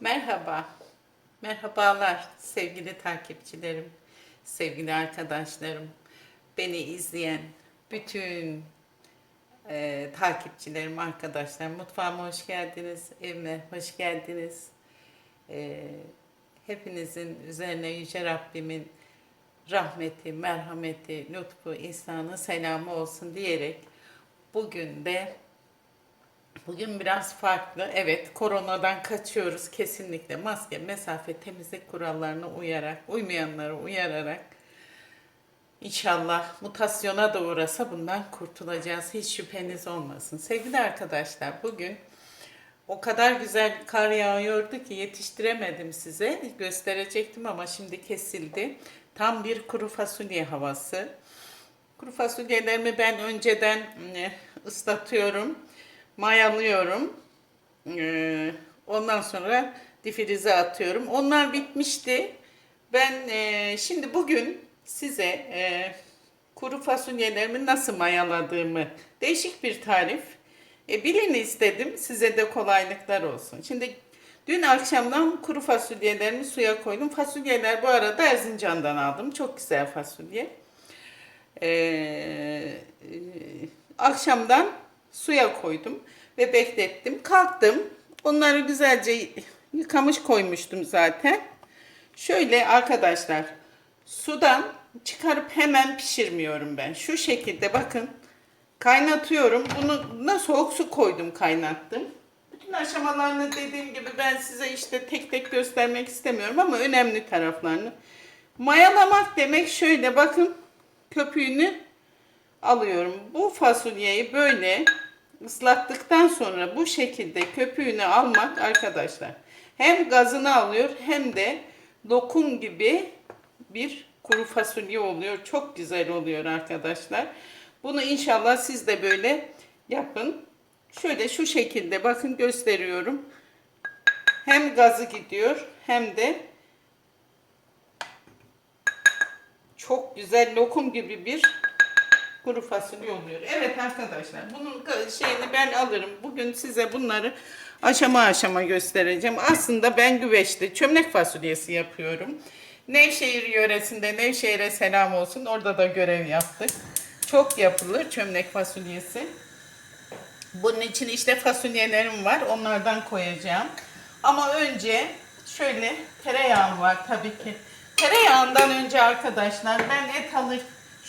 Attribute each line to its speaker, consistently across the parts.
Speaker 1: Merhaba, merhabalar sevgili takipçilerim, sevgili arkadaşlarım, beni izleyen bütün e, takipçilerim, arkadaşlarım. Mutfağıma hoş geldiniz, evime hoş geldiniz. E, hepinizin üzerine Yüce Rabbimin rahmeti, merhameti, lütfu, ihsanı, selamı olsun diyerek bugün de Bugün biraz farklı. Evet, koronadan kaçıyoruz kesinlikle. Maske, mesafe, temizlik kurallarına uyarak, uymayanlara uyararak İnşallah mutasyona da uğrasa bundan kurtulacağız. Hiç şüpheniz olmasın. Sevgili arkadaşlar, bugün o kadar güzel kar yağıyordu ki yetiştiremedim size. Gösterecektim ama şimdi kesildi. Tam bir kuru fasulye havası. Kuru fasulyelerimi ben önceden e, ıslatıyorum, mayalıyorum. E, Ondan sonra difrize atıyorum. Onlar bitmişti. Ben e, şimdi bugün size e, kuru fasulyelerimi nasıl mayaladığımı değişik bir tarif e, bilin istedim. Size de kolaylıklar olsun. Şimdi dün akşamdan kuru fasulyelerimi suya koydum. Fasulyeler bu arada Erzincan'dan aldım. Çok güzel fasulye. Ee, e, akşamdan suya koydum ve beklettim. Kalktım. Onları güzelce yıkamış koymuştum zaten. Şöyle arkadaşlar sudan çıkarıp hemen pişirmiyorum ben. Şu şekilde bakın kaynatıyorum. Bunu da soğuk su koydum kaynattım. Bütün aşamalarını dediğim gibi ben size işte tek tek göstermek istemiyorum ama önemli taraflarını. Mayalamak demek şöyle bakın köpüğünü alıyorum. Bu fasulyeyi böyle ıslattıktan sonra bu şekilde köpüğünü almak arkadaşlar hem gazını alıyor hem de lokum gibi bir kuru fasulye oluyor. Çok güzel oluyor arkadaşlar. Bunu inşallah siz de böyle yapın. Şöyle şu şekilde bakın gösteriyorum. Hem gazı gidiyor hem de çok güzel lokum gibi bir kuru fasulye oluyor. Evet arkadaşlar bunun şeyini ben alırım. Bugün size bunları aşama aşama göstereceğim. Aslında ben güveçli çömlek fasulyesi yapıyorum. Nevşehir yöresinde Nevşehir'e selam olsun. Orada da görev yaptık. Çok yapılır çömlek fasulyesi. Bunun için işte fasulyelerim var. Onlardan koyacağım. Ama önce şöyle tereyağım var tabii ki. Tereyağından önce arkadaşlar ben et alır.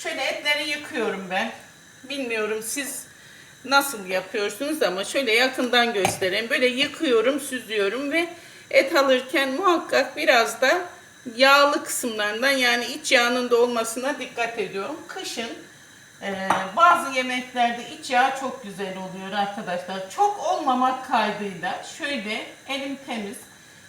Speaker 1: Şöyle etleri yıkıyorum ben. Bilmiyorum siz nasıl yapıyorsunuz ama şöyle yakından göstereyim. Böyle yıkıyorum, süzüyorum ve et alırken muhakkak biraz da yağlı kısımlarından yani iç yağının da olmasına dikkat ediyorum. Kışın e, bazı yemeklerde iç yağ çok güzel oluyor arkadaşlar. Çok olmamak kaydıyla şöyle elim temiz.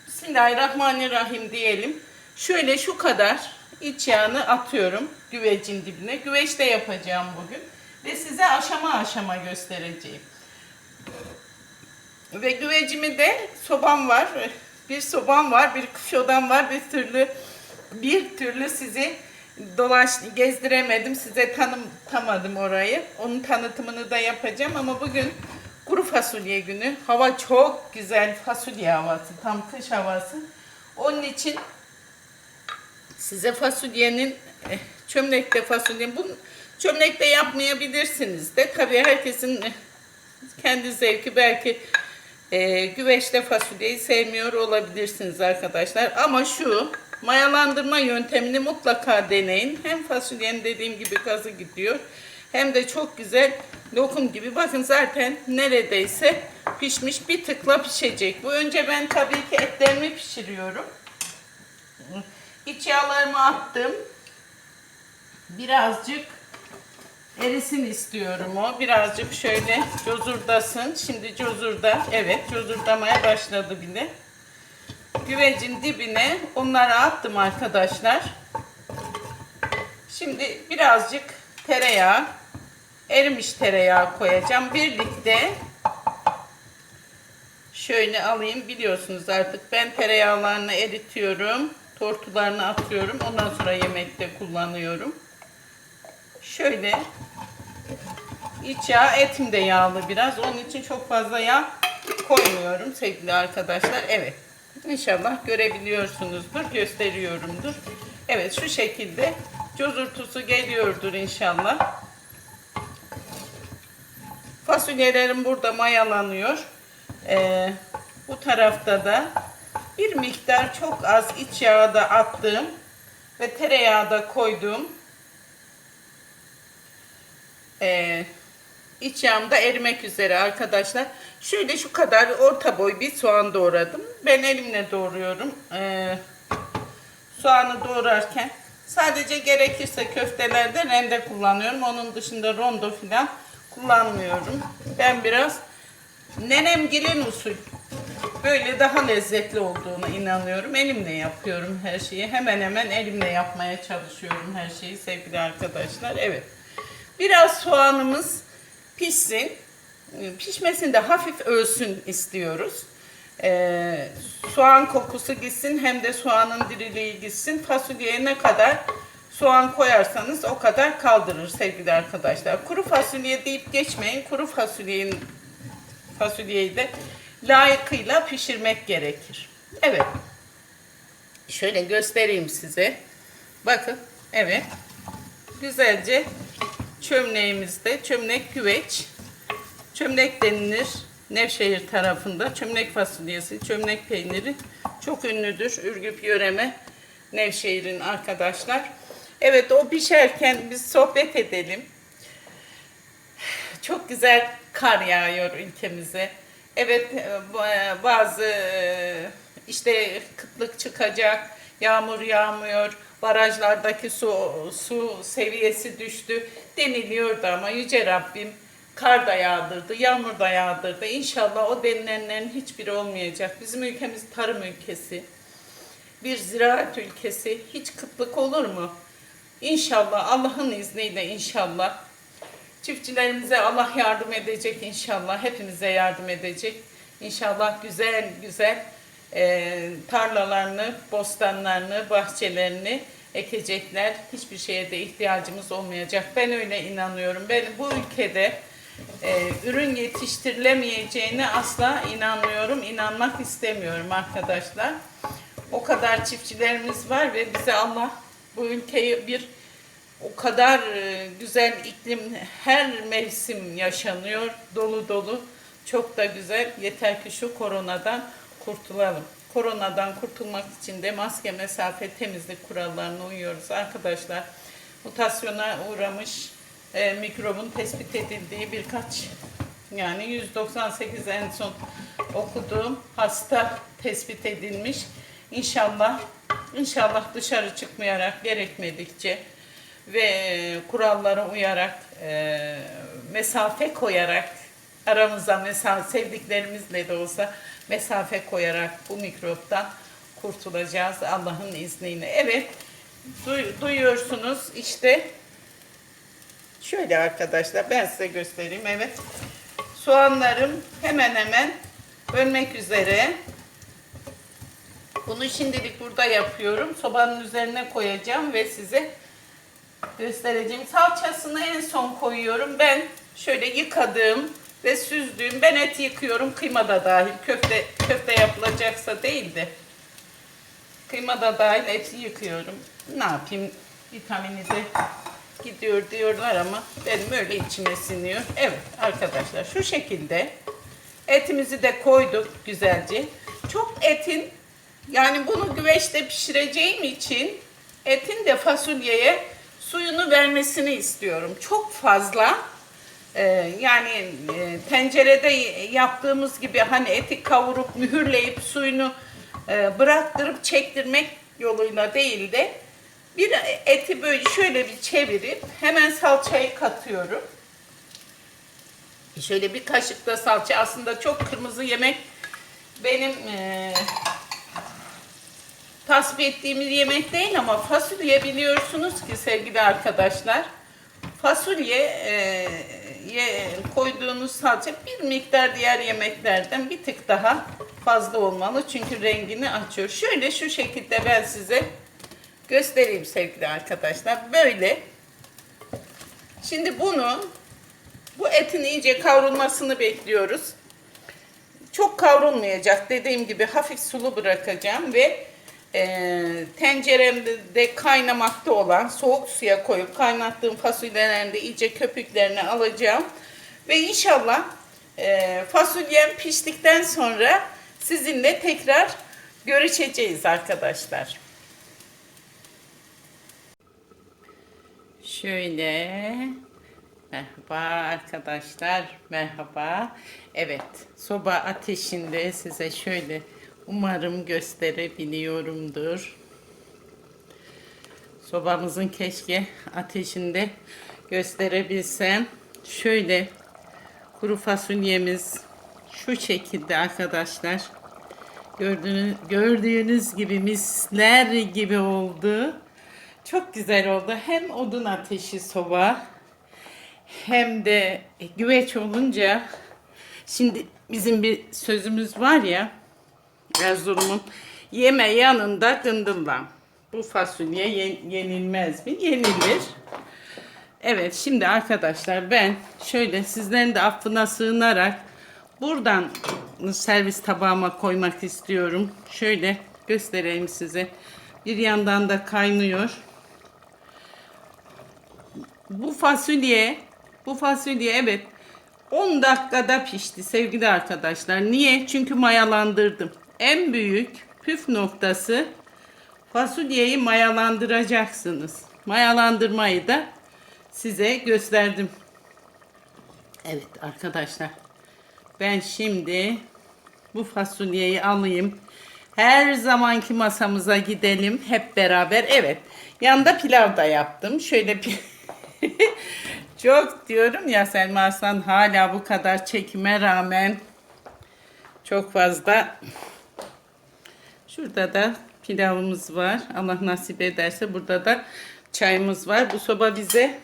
Speaker 1: Bismillahirrahmanirrahim diyelim. Şöyle şu kadar iç yağını atıyorum güvecin dibine. Güveçte yapacağım bugün. Ve size aşama aşama göstereceğim. Ve güvecimi de sobam var. Bir sobam var, bir kuş odam var. Bir türlü bir türlü sizi dolaş gezdiremedim. Size tanıtamadım orayı. Onun tanıtımını da yapacağım ama bugün kuru fasulye günü. Hava çok güzel fasulye havası, tam kış havası. Onun için size fasulyenin eh, çömlekte fasulye bunu çömlekte yapmayabilirsiniz de. Tabii herkesin eh, kendi zevki belki e, güveçte fasulyeyi sevmiyor olabilirsiniz arkadaşlar. Ama şu mayalandırma yöntemini mutlaka deneyin. Hem fasulyenin dediğim gibi gazı gidiyor hem de çok güzel lokum gibi. Bakın zaten neredeyse pişmiş bir tıkla pişecek. Bu önce ben tabii ki etlerimi pişiriyorum İç yağlarımı attım. Birazcık erisin istiyorum o. Birazcık şöyle cozurdasın. Şimdi cozurda. Evet cozurdamaya başladı bile. Güvecin dibine onları attım arkadaşlar. Şimdi birazcık tereyağı, erimiş tereyağı koyacağım. Birlikte şöyle alayım. Biliyorsunuz artık ben tereyağlarını eritiyorum tortularını atıyorum. Ondan sonra yemekte kullanıyorum. Şöyle iç yağ etim de yağlı biraz. Onun için çok fazla yağ koymuyorum sevgili arkadaşlar. Evet. İnşallah görebiliyorsunuzdur, gösteriyorumdur. Evet şu şekilde cozurtusu geliyordur inşallah. Fasulyelerim burada mayalanıyor. Ee, bu tarafta da bir miktar çok az iç yağı da attığım ve tereyağı da koyduğum ee, iç yağım da erimek üzere arkadaşlar. Şöyle şu kadar orta boy bir soğan doğradım. Ben elimle doğruyorum. Ee, soğanı doğrarken sadece gerekirse köftelerde rende kullanıyorum. Onun dışında rondo falan kullanmıyorum. Ben biraz nenem gelin usul böyle daha lezzetli olduğuna inanıyorum. Elimle yapıyorum her şeyi. Hemen hemen elimle yapmaya çalışıyorum her şeyi sevgili arkadaşlar. Evet. Biraz soğanımız pişsin. Pişmesinde hafif ölsün istiyoruz. Ee, soğan kokusu gitsin hem de soğanın diriliği gitsin. Fasulyeye ne kadar soğan koyarsanız o kadar kaldırır sevgili arkadaşlar. Kuru fasulye deyip geçmeyin. Kuru fasulyenin fasulyeyi de layıkıyla pişirmek gerekir. Evet. Şöyle göstereyim size. Bakın. Evet. Güzelce çömleğimizde çömlek güveç. Çömlek denilir. Nevşehir tarafında çömlek fasulyesi, çömlek peyniri çok ünlüdür. Ürgüp yöreme Nevşehir'in arkadaşlar. Evet o pişerken biz sohbet edelim. Çok güzel kar yağıyor ülkemize. Evet e, ba- bazı e, işte kıtlık çıkacak, yağmur yağmıyor, barajlardaki su su seviyesi düştü deniliyordu ama yüce Rabbim kar da yağdırdı, yağmur da yağdırdı. İnşallah o denilenlerin hiçbiri olmayacak. Bizim ülkemiz tarım ülkesi, bir ziraat ülkesi. Hiç kıtlık olur mu? İnşallah Allah'ın izniyle inşallah Çiftçilerimize Allah yardım edecek inşallah. Hepimize yardım edecek. İnşallah güzel güzel e, tarlalarını, bostanlarını, bahçelerini ekecekler. Hiçbir şeye de ihtiyacımız olmayacak. Ben öyle inanıyorum. Ben bu ülkede e, ürün yetiştirilemeyeceğine asla inanmıyorum. İnanmak istemiyorum arkadaşlar. O kadar çiftçilerimiz var ve bize Allah bu ülkeyi bir o kadar e, güzel iklim her mevsim yaşanıyor. Dolu dolu. Çok da güzel. Yeter ki şu koronadan kurtulalım. Koronadan kurtulmak için de maske, mesafe, temizlik kurallarına uyuyoruz arkadaşlar. Mutasyona uğramış e, mikrobun tespit edildiği birkaç yani 198 en son okuduğum hasta tespit edilmiş. İnşallah inşallah dışarı çıkmayarak gerekmedikçe ve kurallara uyarak e, mesafe koyarak aramıza mesafe sevdiklerimizle de olsa mesafe koyarak bu mikroptan kurtulacağız Allah'ın izniyle. Evet duy- duyuyorsunuz işte şöyle arkadaşlar ben size göstereyim evet soğanlarım hemen hemen ölmek üzere. Bunu şimdilik burada yapıyorum. Sobanın üzerine koyacağım ve size göstereceğim. Salçasını en son koyuyorum. Ben şöyle yıkadığım ve süzdüğüm, ben et yıkıyorum. Kıyma da dahil. Köfte köfte yapılacaksa değil de. Kıyma da dahil eti yıkıyorum. Ne yapayım? Vitamini de gidiyor diyorlar ama benim öyle içime siniyor. Evet arkadaşlar şu şekilde etimizi de koyduk güzelce. Çok etin yani bunu güveçte pişireceğim için etin de fasulyeye suyunu vermesini istiyorum. Çok fazla e, yani e, tencerede yaptığımız gibi hani eti kavurup mühürleyip suyunu e, bıraktırıp çektirmek yoluyla değil de bir eti böyle şöyle bir çevirip hemen salçayı katıyorum. Şöyle bir kaşık da salça aslında çok kırmızı yemek benim e, tasvip ettiğimiz yemek değil ama fasulye biliyorsunuz ki sevgili arkadaşlar fasulye e, ye, koyduğunuz salça bir miktar diğer yemeklerden bir tık daha fazla olmalı çünkü rengini açıyor. Şöyle şu şekilde ben size göstereyim sevgili arkadaşlar. Böyle. Şimdi bunu bu etin iyice kavrulmasını bekliyoruz. çok kavrulmayacak. Dediğim gibi hafif sulu bırakacağım ve e, tenceremde de kaynamakta olan soğuk suya koyup kaynattığım fasulyelerin de iyice köpüklerini alacağım. Ve inşallah e, fasulyem piştikten sonra sizinle tekrar görüşeceğiz arkadaşlar. Şöyle merhaba arkadaşlar merhaba evet soba ateşinde size şöyle umarım gösterebiliyorumdur. Sobamızın keşke ateşinde gösterebilsem. Şöyle kuru fasulyemiz şu şekilde arkadaşlar. Gördüğünüz, gördüğünüz gibi misler gibi oldu. Çok güzel oldu. Hem odun ateşi soba hem de güveç olunca şimdi bizim bir sözümüz var ya Erzurum'un yeme yanında gındırlan. Bu fasulye ye- yenilmez mi? Yenilir. Evet şimdi arkadaşlar ben şöyle sizlerin de affına sığınarak buradan servis tabağıma koymak istiyorum. Şöyle göstereyim size. Bir yandan da kaynıyor. Bu fasulye, bu fasulye evet 10 dakikada pişti sevgili arkadaşlar. Niye? Çünkü mayalandırdım. En büyük püf noktası fasulyeyi mayalandıracaksınız. Mayalandırmayı da size gösterdim. Evet arkadaşlar. Ben şimdi bu fasulyeyi alayım. Her zamanki masamıza gidelim hep beraber. Evet. Yanında pilav da yaptım. Şöyle pi- çok diyorum ya Selma Aslan hala bu kadar çekime rağmen çok fazla şurada da pilavımız var. Allah nasip ederse burada da çayımız var. Bu soba bize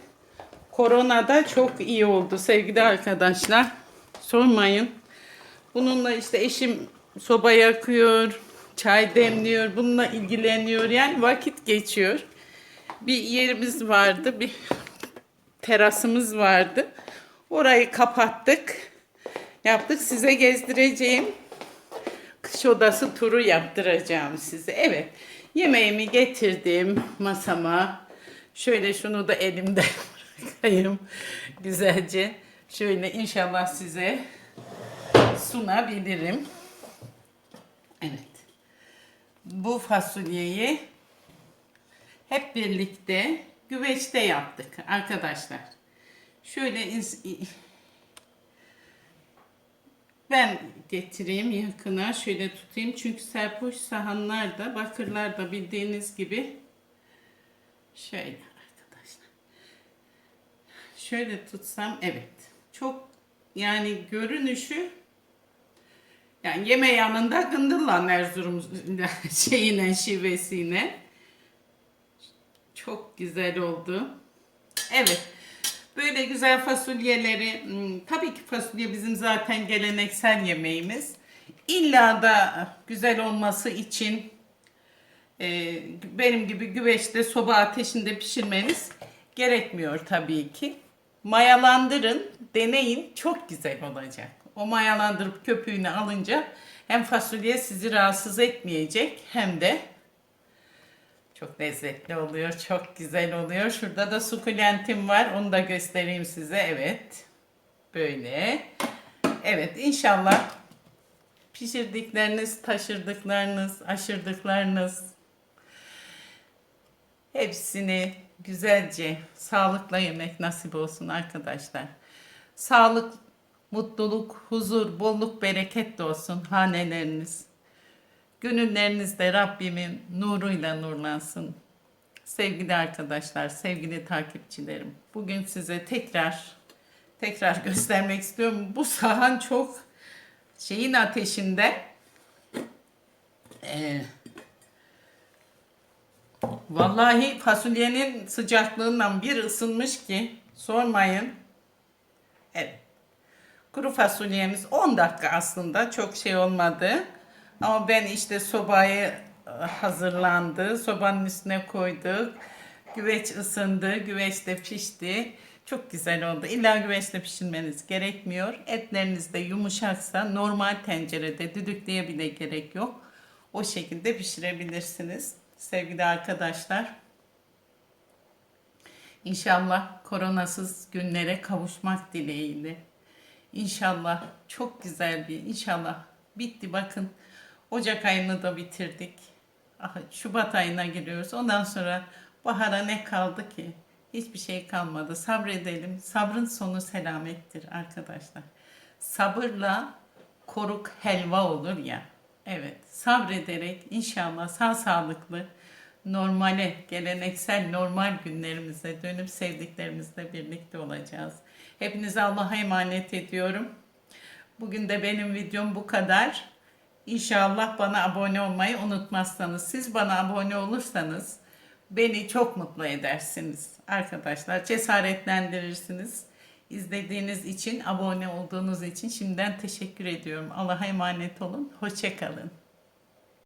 Speaker 1: koronada çok iyi oldu sevgili arkadaşlar. Sormayın. Bununla işte eşim soba yakıyor, çay demliyor, bununla ilgileniyor. Yani vakit geçiyor. Bir yerimiz vardı, bir terasımız vardı. Orayı kapattık. Yaptık size gezdireceğim. Kış odası turu yaptıracağım size. Evet. Yemeğimi getirdim masama. Şöyle şunu da elimde bırakayım. Güzelce. Şöyle inşallah size sunabilirim. Evet. Bu fasulyeyi hep birlikte güveçte yaptık arkadaşlar. Şöyle ins- ben getireyim yakına şöyle tutayım çünkü serpoş sahanlar da bakırlar da bildiğiniz gibi şöyle arkadaşlar. Şöyle tutsam evet. Çok yani görünüşü yani yeme yanında gındırlan Erzurum şeyine şivesiyle. Çok güzel oldu. Evet. Böyle güzel fasulyeleri, hmm, tabii ki fasulye bizim zaten geleneksel yemeğimiz. İlla da güzel olması için e, benim gibi güveçte soba ateşinde pişirmeniz gerekmiyor tabii ki. Mayalandırın, deneyin çok güzel olacak. O mayalandırıp köpüğünü alınca hem fasulye sizi rahatsız etmeyecek hem de çok lezzetli oluyor, çok güzel oluyor. Şurada da sukulentim var, onu da göstereyim size. Evet, böyle. Evet, inşallah pişirdikleriniz, taşırdıklarınız, aşırdıklarınız hepsini güzelce, sağlıkla yemek nasip olsun arkadaşlar. Sağlık, mutluluk, huzur, bolluk, bereket de olsun haneleriniz. Gönüllerinizde Rabbimin nuruyla nurlansın. Sevgili arkadaşlar, sevgili takipçilerim. Bugün size tekrar tekrar göstermek istiyorum. Bu sahan çok şeyin ateşinde Ee, vallahi fasulyenin sıcaklığından bir ısınmış ki sormayın. Evet. Kuru fasulyemiz 10 dakika aslında çok şey olmadı. Ama ben işte sobayı e, hazırlandı. Sobanın üstüne koyduk. Güveç ısındı. Güveç de pişti. Çok güzel oldu. İlla güveçte pişirmeniz gerekmiyor. Etleriniz de yumuşaksa normal tencerede düdüklüye bile gerek yok. O şekilde pişirebilirsiniz. Sevgili arkadaşlar. İnşallah koronasız günlere kavuşmak dileğiyle. İnşallah çok güzel bir inşallah bitti bakın. Ocak ayını da bitirdik. Ah, Şubat ayına giriyoruz. Ondan sonra bahara ne kaldı ki? Hiçbir şey kalmadı. Sabredelim. Sabrın sonu selamettir arkadaşlar. Sabırla koruk helva olur ya. Evet, sabrederek inşallah sağ sağlıklı normale, geleneksel normal günlerimize dönüp sevdiklerimizle birlikte olacağız. Hepinize Allah'a emanet ediyorum. Bugün de benim videom bu kadar. İnşallah bana abone olmayı unutmazsanız, siz bana abone olursanız beni çok mutlu edersiniz arkadaşlar. Cesaretlendirirsiniz. İzlediğiniz için, abone olduğunuz için şimdiden teşekkür ediyorum. Allah'a emanet olun. Hoşçakalın.